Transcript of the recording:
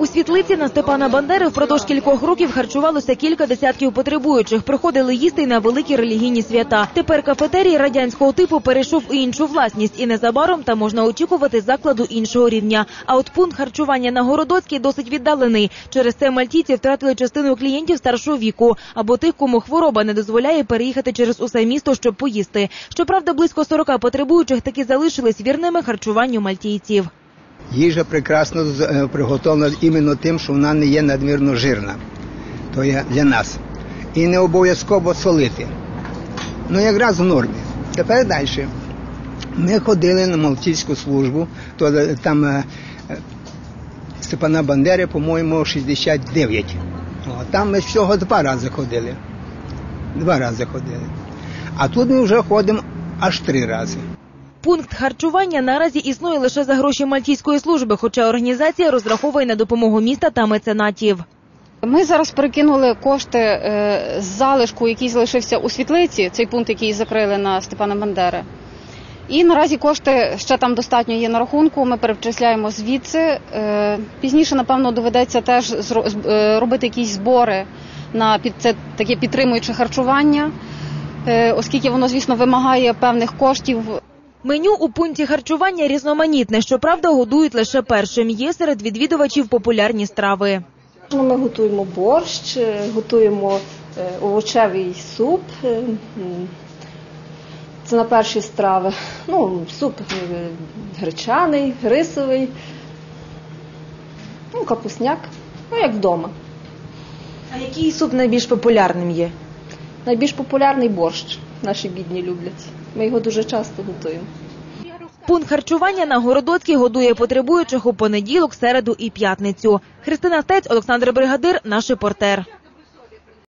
У світлиці на Степана Бандери впродовж кількох років харчувалося кілька десятків потребуючих. Приходили їсти й на великі релігійні свята. Тепер кафетерій радянського типу перейшов у іншу власність, і незабаром там можна очікувати закладу іншого рівня. А от пункт харчування на Городоцькій досить віддалений. Через це мальтійці втратили частину клієнтів старшого віку або тих, кому хвороба не дозволяє переїхати через усе місто, щоб поїсти. Щоправда, близько 40 потребуючих таки залишились вірними харчуванню мальтійців. Їжа прекрасно е, приготовлена іменно тим, що вона не є надмірно жирна. То є для нас. І не обов'язково солити. Ну, якраз в нормі. Тепер далі. Ми ходили на Малтійську службу, то е, там е, Степана Бандери, по-моєму, 69. О, там ми всього два рази ходили. Два рази ходили. А тут ми вже ходимо аж три рази. Пункт харчування наразі існує лише за гроші мальтійської служби, хоча організація розраховує на допомогу міста та меценатів. Ми зараз перекинули кошти е, з залишку, який залишився у світлиці, цей пункт, який закрили на Степана Бандери. І наразі кошти ще там достатньо є на рахунку. Ми перечисляємо звідси. Е, Пізніше, напевно, доведеться теж е, робити якісь збори на це таке підтримуюче харчування, оскільки воно, звісно, вимагає певних коштів. Меню у пункті харчування різноманітне. Щоправда, годують лише першим. Є серед відвідувачів популярні страви. Ну, Ми готуємо борщ, е, готуємо е, овочевий суп. е, Це на перші страви. Ну, суп гречаний, рисовий, ну, капусняк, ну як вдома. А який суп найбільш популярним є? Найбільш популярний борщ наші бідні люблять. Ми його дуже часто готуємо. Пункт харчування на Городоцькій годує потребуючих у понеділок, середу і п'ятницю. Христина Стець, Олександр Бригадир, наш репортер.